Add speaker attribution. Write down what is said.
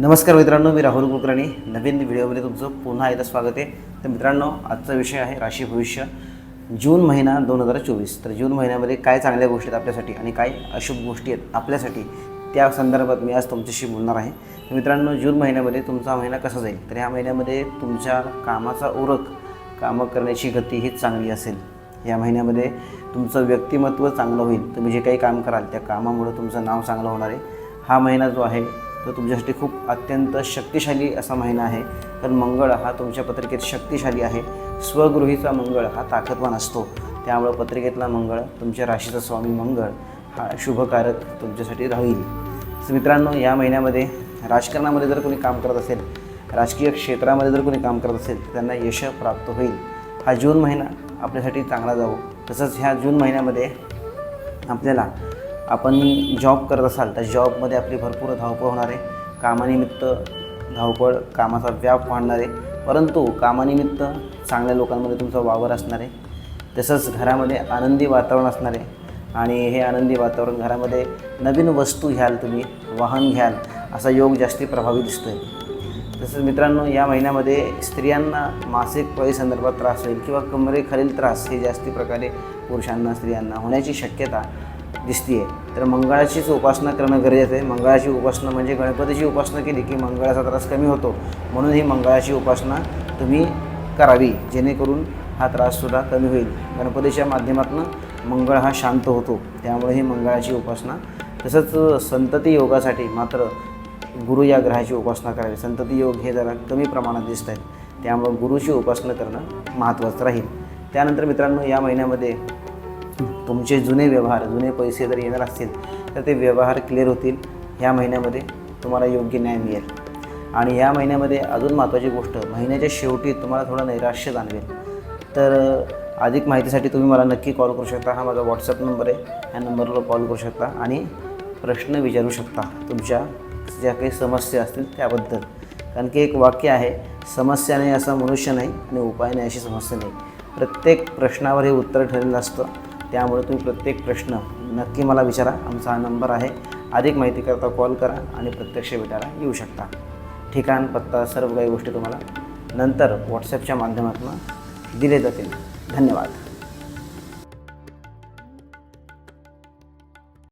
Speaker 1: नमस्कार मित्रांनो मी राहुल कुलकर्णी. नवीन व्हिडिओमध्ये तुमचं पुन्हा एकदा स्वागत आहे. तर मित्रांनो आजचा विषय आहे राशी भविष्य जून महिना दोन हजार चोवीस. तर जून महिन्यामध्ये काय चांगल्या गोष्टी आहेत आपल्यासाठी आणि काय अशुभ गोष्टी आहेत आपल्यासाठी त्या संदर्भात मी आज तुमच्याशी बोलणार आहे. तर मित्रांनो जून महिन्यामध्ये तुमचा महिना कसा जाईल? तर ह्या महिन्यामध्ये तुमच्या कामाचा उरक कामं करण्याची गती ही चांगली असेल. या महिन्यामध्ये तुमचं व्यक्तिमत्व चांगलं होईल. तुम्ही जे काही काम कराल त्या कामामुळे तुमचं नाव चांगलं होणार आहे. हा महिना जो आहे तर तुमच्यासाठी खूप अत्यंत शक्तिशाली असा महिना आहे. कारण मंगळ हा तुमच्या पत्रिकेत शक्तिशाली आहे. स्वगृहीचा मंगळ हा ताकदवान असतो. त्यामुळं पत्रिकेतला मंगळ तुमच्या राशीचा स्वामी मंगळ हा शुभकारक तुमच्यासाठी राहील. तर मित्रांनो या महिन्यामध्ये राजकारणामध्ये जर कोणी काम करत असेल राजकीय क्षेत्रामध्ये जर कोणी काम करत असेल तर त्यांना यश प्राप्त होईल. हा जून महिना आपल्यासाठी चांगला जावो. तसंच ह्या जून महिन्यामध्ये आपल्याला आपण जॉब करत असाल तर जॉबमध्ये आपली भरपूर धावपळ होणार आहे. कामानिमित्त धावपळ कामाचा व्याप वाढणार आहे. परंतु कामानिमित्त चांगल्या लोकांमध्ये तुमचा वावर असणार आहे. तसंच घरामध्ये आनंदी वातावरण असणार आहे. आणि हे आनंदी वातावरण घरामध्ये नवीन वस्तू घ्याल तुम्ही वाहन घ्याल असा योग जास्ती प्रभावी दिसतो आहे तसंच मित्रांनो या महिन्यामध्ये स्त्रियांना मासिक पाळी संदर्भात त्रास होईल किंवा कमरेखालील त्रास हे जास्ती प्रकारे पुरुषांना स्त्रियांना होण्याची शक्यता दिसते आहे तर मंगळाचीच उपासना करणं गरजेचं आहे. मंगळाची उपासना म्हणजे गणपतीची उपासना केली की मंगळाचा त्रास कमी होतो. म्हणून ही मंगळाची उपासना तुम्ही करावी. जेणेकरून हा त्राससुद्धा कमी होईल. गणपतीच्या माध्यमातून मंगळ हा शांत होतो. त्यामुळे ही मंगळाची उपासना तसंच संतती योगासाठी मात्र गुरु या ग्रहाची उपासना करावी. संतती योग हे जरा कमी प्रमाणात दिसत आहेत त्यामुळं गुरुची उपासना करणं महत्त्वाचं राहील. त्यानंतर मित्रांनो या महिन्यामध्ये तुमचे जुने व्यवहार जुने पैसे जर येणार असतील तर ते व्यवहार क्लिअर होतील. ह्या महिन्यामध्ये तुम्हाला योग्य न्याय मिळेल. आणि ह्या महिन्यामध्ये अजून महत्त्वाची गोष्ट महिन्याच्या शेवटी तुम्हाला थोडं नैराश्य जाणवेल. तर अधिक माहितीसाठी तुम्ही मला नक्की कॉल करू शकता. हा माझा व्हॉट्सअप नंबर आहे. ह्या नंबरला कॉल करू शकता. आणि प्रश्न विचारू शकता. तुमच्या ज्या काही समस्या असतील त्याबद्दल. कारण की एक वाक्य आहे समस्या नाही असा मनुष्य नाही आणि उपाय नाही अशी समस्या नाही. प्रत्येक प्रश्नावर हे उत्तर ठरलेलं असतं. त्यामुळे तुम्ही प्रत्येक प्रश्न नक्की मला विचारा. आमचा हा नंबर आहे. अधिक माहिती करता कॉल करा आणि प्रत्यक्ष भेटायला येऊ शकता. ठिकाण पत्ता सर्व काही गोष्टी तुम्हाला नंतर व्हॉट्सॲपच्या माध्यमातून दिले जातील. धन्यवाद.